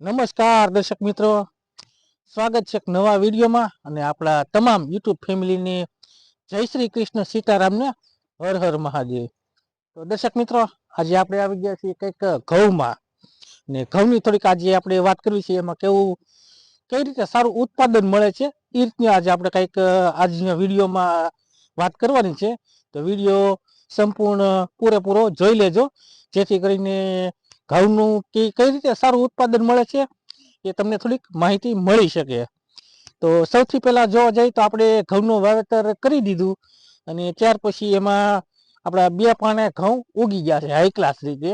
નમસ્કાર દર્શક મિત્રો. સ્વાગત છે નવા વિડીયોમાં અને આપણા તમામ યુટ્યુબ ફેમિલીને જય શ્રી કૃષ્ણ સીતારામને હર હર મહાદેવ. તો દર્શક મિત્રો, આજે આપણે આવી ગયા છીએ કંઈક ઘઉંમાં. ને ઘઉંની થોડીક આજે આપણે વાત કરવી છે, એમાં કેવું, કઈ રીતે સારું ઉત્પાદન મળે છે એ રીતની આજે આપણે કંઈક આજના વિડીયોમાં વાત કરવાની છે. તો વીડિયો સંપૂર્ણ પૂરેપૂરો જોઈ લેજો, જેથી કરીને ઘઉંનું કે કઈ રીતે સારું ઉત્પાદન મળે છે, એ તમને થોડીક માહિતી મળી શકે. તો સૌથી પહેલાં જોવા જઈએ તો આપણે ઘઉંનું વાવેતર કરી દીધું અને ત્યાર પછી એમાં આપણા બે પાને ઘઉં ઉગી ગયા છે હાઈ ક્લાસ રીતે.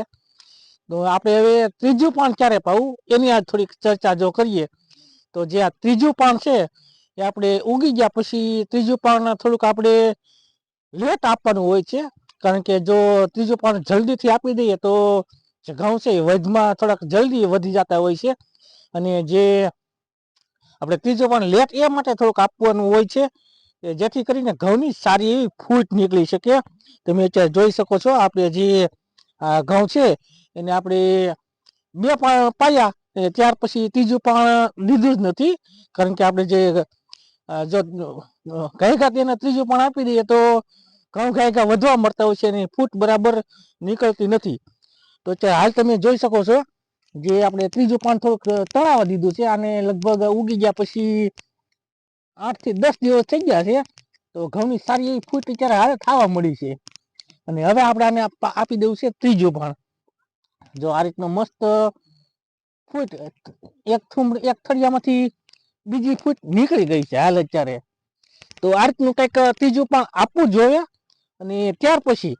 તો આપણે હવે ત્રીજું પાન ક્યારે પાવું, એની આજ થોડીક ચર્ચા જો કરીએ. તો જે આ ત્રીજું પાન છે, એ આપણે ઉગી ગયા પછી ત્રીજું પાન થોડુંક આપણે લેટ આપવાનું હોય છે. કારણ કે જો ત્રીજું પાન જલ્દીથી આપી દઈએ તો જે ઘઉં છે એ વધમાં થોડાક જલ્દી વધી જતા હોય છે. અને જે આપણે ત્રીજો પણ લેટ એ માટે થોડુંક આપવાનું હોય છે જેથી કરીને ઘઉંની સારી એવી ફૂટ નીકળી શકે. તમે અત્યારે જોઈ શકો છો આપણે જે ઘઉં છે એને આપણે બે પણ પાયા ત્યાર પછી ત્રીજું પણ લીધું જ નથી. કારણ કે આપણે જે જો ગાયકા તેને ત્રીજું પણ આપી દઈએ તો ઘઉં ગાયકા વધવા મળતા હોય છે અને ફૂટ બરાબર નીકળતી નથી. તો અત્યારે હાલ તમે જોઈ શકો છો જે આપણે ત્રીજું પાન થોડુંક તળાવવા દીધું છે અને લગભગ ઉગી ગયા પછી આઠથી દસ દિવસ થઈ ગયા છે. તો ઘઉંની સારી એવી ફૂટ અત્યારે હાલ થવા મળી છે. અને હવે આપણે આને આપી દેવું છે ત્રીજું પાન. જો આ રીતનો મસ્ત ફૂટ, એક થુમ એક થળિયામાંથી બીજી ફૂટ નીકળી ગઈ છે હાલ અત્યારે. તો આ રીતનું કંઈક ત્રીજું પણ આપવું જોઈએ. અને ત્યાર પછી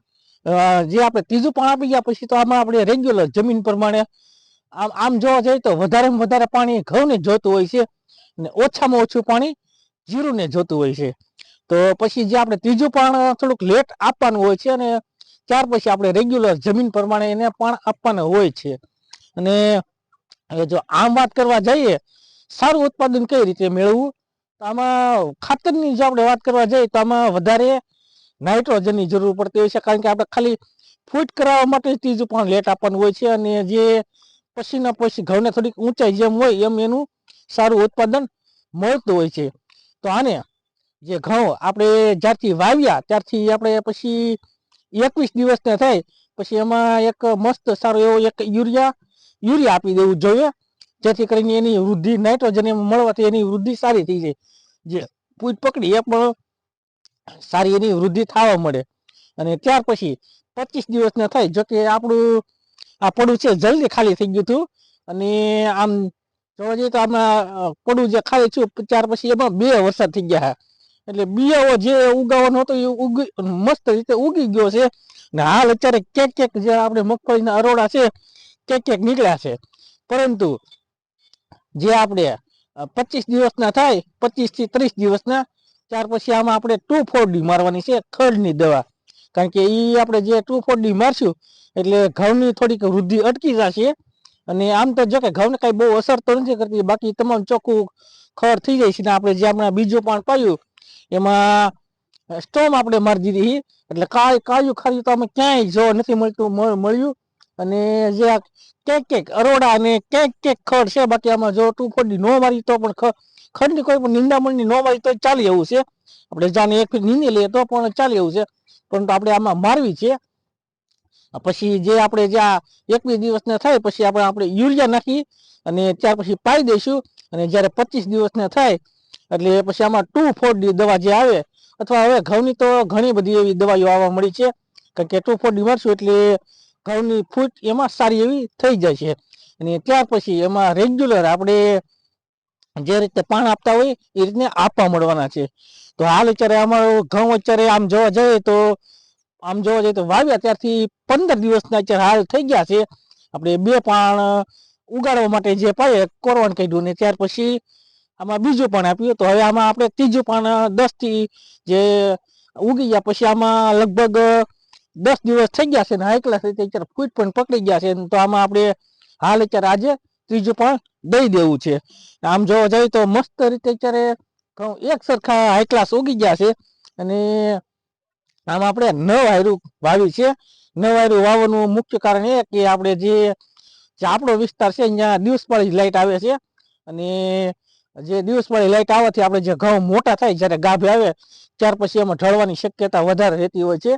જે આપણે ત્રીજું પાણી આપી ગયા, પછી તો આમાં આપણે રેગ્યુલર જમીન પ્રમાણે આમ આમ જોવા જઈએ તો વધારેમાં વધારે પાણી ઘઉંને જોતું હોય છે અને ઓછામાં ઓછું પાણી જીરુંને જોતું હોય છે. તો પછી જે આપણે ત્રીજું પણ થોડુંક લેટ આપવાનું હોય છે અને ત્યાર પછી આપણે રેગ્યુલર જમીન પ્રમાણે એને પણ આપવાનું હોય છે. અને જો આમ વાત કરવા જઈએ, સારું ઉત્પાદન કઈ રીતે મેળવવું? તો આમાં ખાતરની જો આપણે વાત કરવા જઈએ તો આમાં વધારે નાઇટ્રોજનની જરૂર પડતી હોય છે, કારણ કે આપણે ખાલી ફૂટ કરાવવા માટે જ ત્રીજું પણ લેટ આપવાનું હોય છે અને જે પછીના પછી ઘઉંને થોડીક ઊંચાઈ જેમ હોય એમ એનું સારું ઉત્પાદન મળતું હોય છે. તો આને જે ઘઉં આપણે જ્યારથી વાવ્યા ત્યારથી આપણે પછી એકવીસ દિવસને થાય, પછી એમાં એક મસ્ત સારો એવો એક યુરિયા યુરિયા આપી દેવું જોઈએ, જેથી કરીને એની વૃદ્ધિ, નાઇટ્રોજન એમ મળવાથી એની વૃદ્ધિ સારી થઈ જાય. જે પૂજ પકડી એ પણ સારી એની વૃદ્ધિ થવા મળે. અને ત્યાર પછી પચીસ દિવસના થાય જો કે આપણું, આ પડું છે જલ્દી ખાલી થઈ ગયું હતું. અને આમ જોવા જઈએ તો આમાં પડું જે ખાલી છું ત્યાર પછી એમાં બે વરસાદ થઈ ગયા. એટલે બિયાઓ જે ઉગાવવાનો હતો, એ ઉગી, મસ્ત રીતે ઉગી ગયો છે. ને હાલ અત્યારે ક્યાંક ક્યાંક જે આપણે મગફળીના અરોડા છે, ક્યાંક ક્યાંક નીકળ્યા છે. પરંતુ, જે આપણે પચીસ દિવસના થાય પચીસથી ત્રીસ દિવસના ત્યાર પછી આમાં આપણે ટુ ફોર ડી મારવાની છે ખડની દવા. કારણ કે એ આપણે જે ટુ ફોર ડી મારશું, એટલે ઘઉંની થોડીક વૃદ્ધિ અટકી જશે. અને આમ તો જો કે ઘઉંને કાંઈ બહુ અસર તો નથી કરતી, બાકી તમામ ચોખ્ખું ખડ થઈ જાય છે ને આપણે જે આપણે બીજું પણ પાયું, એમાં સ્ટોમ આપણે મારી દીધી. એટલે કાય કાયું ખાયું તો અમે ક્યાંય જોવા નથી મળતું મળ્યું. અને જે ક્યાંક કેક અરોડા અને ક્યાંક ક્યાંક ખડ છે, બાકી આમાં જો ટુ ફોડી નો મારી તો પણ ખડની કોઈ નિંદામણની નો મારી તો ચાલી એવું છે. આપણે જાણે એક નીંદી લઈએ તો પણ ચાલી એવું છે. પરંતુ આપણે આમાં મારવી છે. પછી જે આપણે જે આ એકવીસ દિવસને થાય પછી આપણે આપણે યુરિયા નાખી અને ત્યાર પછી પાઈ દઈશું. અને જ્યારે પચીસ દિવસને થાય એટલે પછી આમાં ટુ ફોર દવા જે આવે અથવા હવે ઘઉંની તો ઘણી બધી એવી દવાઈઓ આવવા મળી છે. કારણ કે ટુ ફોર ડી મારશું એટલે ઘઉંની ફૂટ એમાં સારી એવી થઈ જાય છે. અને ત્યાર પછી એમાં રેગ્યુલર આપણે જે રીતે પાણ આપતા હોય એ રીતને આપવા મળવાના છે. તો હાલ અત્યારે અમારો ઘઉં અત્યારે આમ જોવા જઈએ તો આમ જોવા જઈએ તો વાવ્યા ત્યારથી પંદર દિવસના અત્યારે હાલ થઈ ગયા છે. આપણે બે પાણ ઉગાડવા માટે જે પાયે કોરવાન કાઢ્યું ને ત્યાર પછી આમાં બીજું પણ આપ્યું. તો હવે આમાં આપણે ત્રીજું પાણ દસથી જે ઉગી ગયા પછી આમાં લગભગ દસ દિવસ થઈ ગયા છે ને હાઈ ક્લાસ રીતે અત્યારે ફૂટ પણ પકડી ગયા છે. તો આમાં આપણે હાલ અત્યારે આજે ત્રીજું પણ દઈ દેવું છે. આમ જોવા જઈએ તો મસ્ત રીતે અત્યારે ઘઉં એક સરખા હાઈ ક્લાસ ઉગી ગયા છે. અને આમ આપણે નવ હાયરું વાવી છે નવ વાવવાનું મુખ્ય કારણ એ કે આપણે જે આપણો વિસ્તાર છે, અહીંયા દિવસપાળી લાઇટ આવે છે. અને જે દિવસપાળી લાઇટ આવવાથી આપણે જે ઘઉં મોટા થાય, જ્યારે ગાભે આવે, ત્યાર પછી એમાં ઢળવાની શક્યતા વધારે રહેતી હોય છે.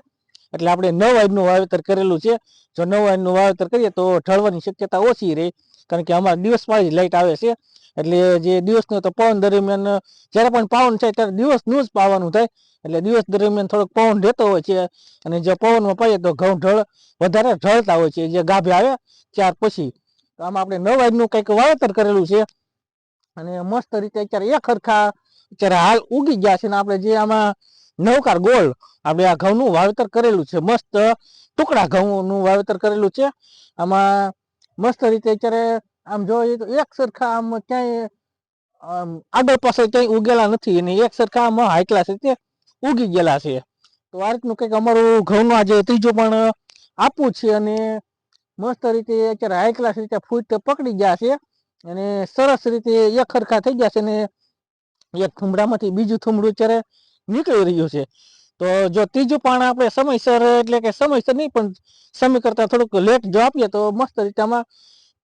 એટલે આપણે નવ વાયરનું વાવેતર કરેલું છે. જો નવ વાયરનું વાવેતર કરીએ તો ઢળવાની શક્યતા ઓછી રહે. કારણ કે અમારે જ લાઇટ આવે છે. એટલે જે દિવસનો તો પવન દરમિયાન, જ્યારે પણ પવન થાય ત્યારે દિવસનું જ પાવાનું થાય. એટલે દિવસ દરમિયાન થોડોક પવન રહેતો હોય છે અને જે પવનમાં પાઈએ તો ઘઉં ઢળ વધારે ઢળતા હોય છે. જે ગાભે આવે ત્યાર પછી. તો આમાં આપણે નવ વાયરનું કંઈક વાવેતર કરેલું છે. અને મસ્ત રીતે અત્યારે એક ખરખા અત્યારે હાલ ઉગી ગયા છે ને આપણે જે આમાં નવકાર ગોળ. આપણે આ ઘઉંનું વાવેતર કરેલું છે. મસ્ત ટુકડા ઘઉંનું વાવેતર કરેલું છે. આમાં મસ્ત રીતે અત્યારે આમ જોઈએ તો એક સરખા આમ ક્યાંય, આમ આગળ પાછળ ક્યાંય ઉગેલા નથી અને એક સરખા આમ હાઇકલા છે રીતે ઉગી ગયેલા છે. તો આ રીતનું કંઈક અમારું ઘઉંનું આજે ત્રીજું પણ આપવું છે અને મસ્ત રીતે અત્યારે હાઈ ક્લાસ રીતે ફૂટ પકડી ગયા છે અને સરસ રીતે એક સરખા થઈ ગયા છે અને એક થુમડામાંથી બીજું થુમડું અત્યારે નીકળી રહ્યું છે. તો જો ત્રીજું પાણ આપણે સમયસર, એટલે કે સમયસર નહીં, પણ સમય કરતાં થોડુંક લેટ જો આપીએ, તો મસ્ત રીતે આમાં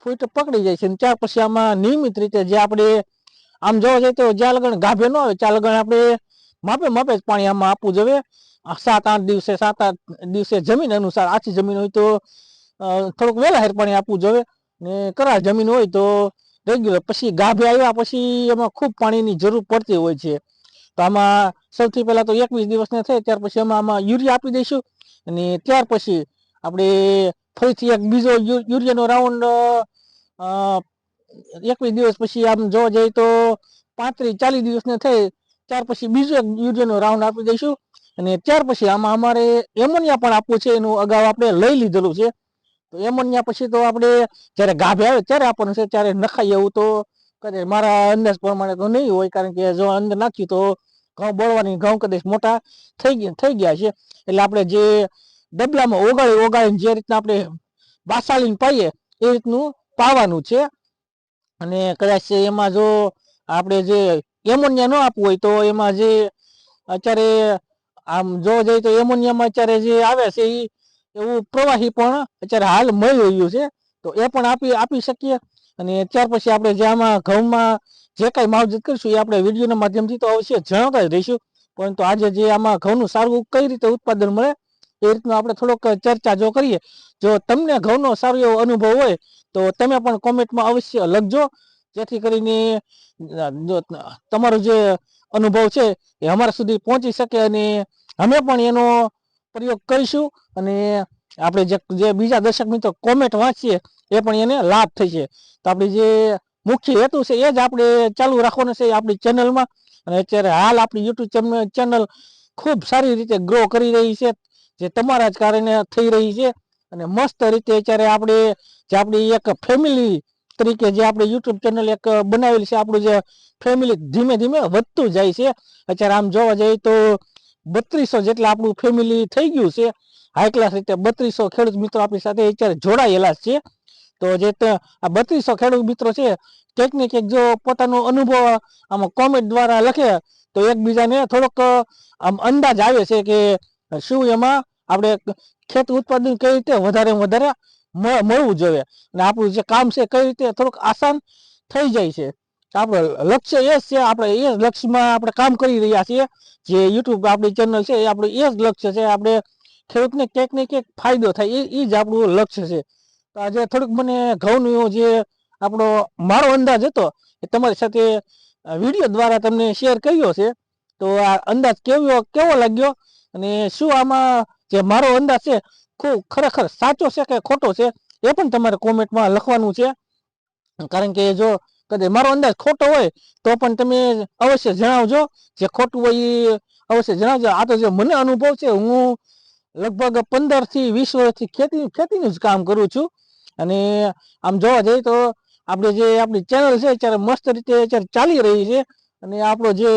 ફૂટ પકડી જાય છે. ત્યાર પછી આમાં નિયમિત રીતે જે આપણે આમ જોવા જઈએ તો જ્યાં લગણ ગાભે ન આવે. ત્યાં લગણ આપણે માપે માપે જ પાણી આમાં આપવું જોઈએ. સાત આઠ દિવસે, સાત આઠ દિવસે જમીન અનુસાર આછી જમીન હોય તો થોડુંક વહેલા હેર પાણી આપવું જોઈએ. ને કરાર જમીન હોય તો રેગ્યુલર પછી ગાભે આવ્યા પછી એમાં ખૂબ પાણીની જરૂર પડતી હોય છે. તો આમાં સૌથી પહેલાં તો એકવીસ દિવસને થઈ ત્યાર પછી એમાં આમાં યુરિયા આપી દઈશું. અને ત્યાર પછી આપણે ફરીથી એક બીજો યુરિયાનો રાઉન્ડ એકવીસ દિવસ પછી આમ જોવા જઈએ તો પાંત્રીસ, ચાલીસ દિવસને થઈ ત્યાર પછી બીજો એક યુરિયાનો રાઉન્ડ આપી દઈશું. અને ત્યાર પછી આમાં અમારે એમોનિયા પણ આપવું છે, એનું અગાઉ આપણે લઈ લીધેલું છે. તો એમોનિયા પછી તો આપણે જ્યારે ગાભે આવે ત્યારે આપવાનું છે, ત્યારે નખાય એવું તો કદાચ મારા અંદાજ પ્રમાણે તો નહીં હોય, કારણ કે જો અંદર નાખ્યું તો ઘઉં બળવાની, ઘઉં કદાચ મોટા થઈ ગયા થઈ ગયા છે. એટલે આપણે જે ડબલામાં ઓગાળી, ઓગાળીને જે રીતના આપણે બાસાલીને પાઈએ, એ રીતનું પાવાનું છે. અને કદાચ એમાં જો આપણે જે એમોનિયા ન આપવું હોય તો એમાં જે અત્યારે આમ જોવા જઈએ તો એમોનિયામાં અત્યારે જે આવે છે એ એવું પ્રવાહી પણ અત્યારે હાલ મળી રહ્યું છે. તો એ પણ આપી આપી શકીએ? અને ત્યાર પછી આપણે જે આમાં ઘઉંમાં જે કાંઈ માવજત કરીશું એ આપણે વિડીયોના માધ્યમથી તો અવશ્ય જણાવતા જ રહીશું. પરંતુ આજે જે આમાં ઘઉંનું સારું કઈ રીતે ઉત્પાદન મળે, એ રીતનું આપણે થોડોક ચર્ચા જો કરીએ. જો તમને ઘઉંનો સારો એવો અનુભવ હોય, તો તમે પણ કોમેન્ટમાં અવશ્ય લખજો. જેથી કરીને તમારો જે અનુભવ છે એ અમારા સુધી પહોંચી શકે અને અમે પણ એનો પ્રયોગ કરીશું. અને આપણે જે બીજા દર્શક મિત્રો કોમેન્ટ વાંચીએ એ પણ એને લાભ થશે તો આપણી જે મુખ્ય હેતુ છે એ જ આપણે ચાલુ રાખવાનો છે આપણી ચેનલમાં અને અત્યારે હાલ આપણી યુટ્યુબ ચેનલ ખૂબ સારી રીતે ગ્રો કરી રહી છે, જે તમારા જ કારણે થઈ રહી છે. અને મસ્ત રીતે અત્યારે આપણે જે આપણી એક ફેમિલી તરીકે જે આપણે યુટ્યુબ ચેનલ એક બનાવેલી છે, આપણું જે ફેમિલી ધીમે ધીમે વધતું જાય છે. અત્યારે આમ જોવા જઈએ તો બત્રીસો જેટલા આપણું ફેમિલી થઈ ગયું છે. હાઈ ક્લાસ રીતે બત્રીસો ખેડૂત મિત્રો આપણી સાથે અત્યારે જોડાયેલા છે. તો જે આ બત્રીસો ખેડૂત મિત્રો છે કંઈક ને કંઈક જો પોતાનો અનુભવ આમાં કોમેન્ટ દ્વારા લખે, તો એકબીજાને થોડોક, આમ અંદાજ આવે છે કે શું એમાં આપણે ખેત ઉત્પાદન કઈ રીતે વધારે વધારે મળવું જોઈએ. અને આપણું જે કામ છે કઈ રીતે થોડુંક આસાન થઈ જાય છે. આપણે લક્ષ્ય એ જ છે, આપણે એ જ લક્ષ્યમાં આપણે કામ કરી રહ્યા છીએ. જે યુટ્યુબ આપણી ચેનલ છે, એ આપણું એ જ લક્ષ્ય છે. આપણે ખેડૂતને ક્યાંક ને ક્યાંક ફાયદો થાય, એ એ જ આપણું લક્ષ્ય છે. તો આજે થોડુંક મને ઘઉંનું જે આપણો મારો અંદાજ હતો, એ તમારી સાથે વીડિયો દ્વારા તમને શેર કર્યો છે. તો આ અંદાજ કેવો કેવો લાગ્યો? અને શું આમાં જે મારો અંદાજ છે, ખૂબ ખરેખર સાચો છે કે ખોટો છે, એ પણ તમારે કોમેન્ટમાં લખવાનું છે. કારણ કે જો કદાચ મારો અંદાજ ખોટો હોય, તો પણ તમે અવશ્ય જણાવજો. જે ખોટું હોય એ અવશ્ય જણાવજો. આ તો જે મને અનુભવ છે, હું લગભગ પંદરથી વીસ વર્ષથી ખેતી, ખેતીનું જ કામ કરું છું. અને આમ જોવા જઈએ તો આપણે જે આપણી ચેનલ છે, અત્યારે મસ્ત રીતે અત્યારે ચાલી રહી છે. અને આપણો જે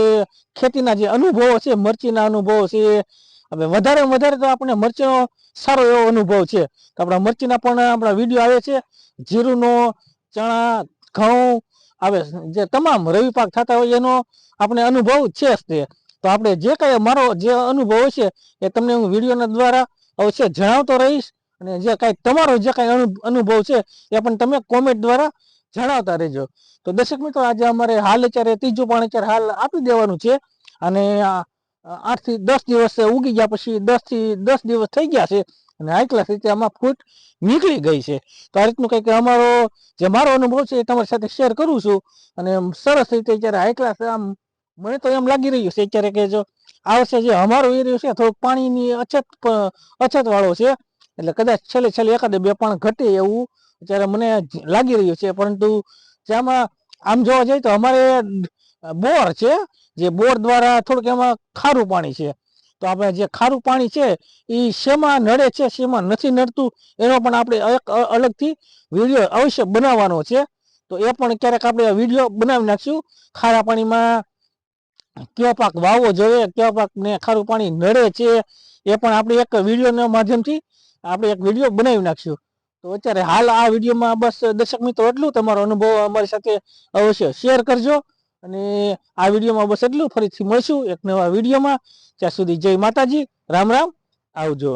ખેતીના જે અનુભવો છે, મરચીના અનુભવો છે, હવે વધારે વધારે તો આપણે મરચીનો સારો એવો અનુભવ છે. તો આપણા મરચીના પણ આપણા વીડિયો આવે છે. જીરુંનો, ચણા, ઘઉં, આવે જે તમામ રવિ પાક થતા હોય એનો આપણે અનુભવ છે જ તે. તો આપણે જે કાંઈ મારો જે અનુભવ છે એ તમને હું વિડીયોના દ્વારા અવશ્ય જણાવતો રહીશ. અને જે કાંઈ તમારો જે કાંઈ અનુ- અનુભવ છે, એ પણ તમે કોમેન્ટ દ્વારા જણાવતા રહેજો. તો દર્શક મિત્રો, આજે અમારે હાલ અત્યારે ત્રીજું પાણી અત્યારે હાલ આપી દેવાનું છે. અને આઠથી દસ દિવસ ઉગી ગયા પછી દસથી દસ દિવસ થઈ ગયા છે અને હાઈ ક્લાસ રીતે આમાં ફૂટ નીકળી ગઈ છે. તો આ રીતનું કંઈક અમારો જે મારો અનુભવ છે એ તમારી સાથે શેર કરું છું. અને સરસ રીતે અત્યારે હાઈ ક્લાસ આમ, મને તો એમ લાગી રહ્યું છે અત્યારે કે જો આ વર્ષે જે અમારો એરિયો છે, થોડુંક પાણીની અછત અછત વાળો છે. એટલે કદાચ છેલ્લે છેલ્લે એકાદ બે પણ ઘટે એવું અત્યારે મને લાગી રહ્યું છે. પરંતુ જેમાં આમ જોવા જઈએ તો અમારે બોર છે, જે બોર દ્વારા થોડુંક એમાં ખારું પાણી છે. તો આપણે જે ખારું પાણી છે, એ શેમાં નડે છે, શેમાં નથી નડતું, એનો પણ આપણે એક અલગથી વીડિયો અવશ્ય બનાવવાનો છે. તો એ પણ ક્યારેક આપણે વીડિયો બનાવી નાખશું. ખારા પાણીમાં કયો પાક વાવવો જોઈએ, કયો પાકને ખારું પાણી નડે છે, એ પણ આપણે એક વિડીયોના માધ્યમથી આપણે એક વીડિયો બનાવી નાખશું. તો અત્યારે હાલ આ વિડીયોમાં બસ દર્શક મિત્રો એટલું તમારો અનુભવ અમારી સાથે અવશ્ય શેર કરજો. અને આ વિડીયોમાં બસ એટલું ફરીથી મળશું એક નવા વિડીયોમાં ત્યાં સુધી જય માતાજી. રામ રામ. આવજો.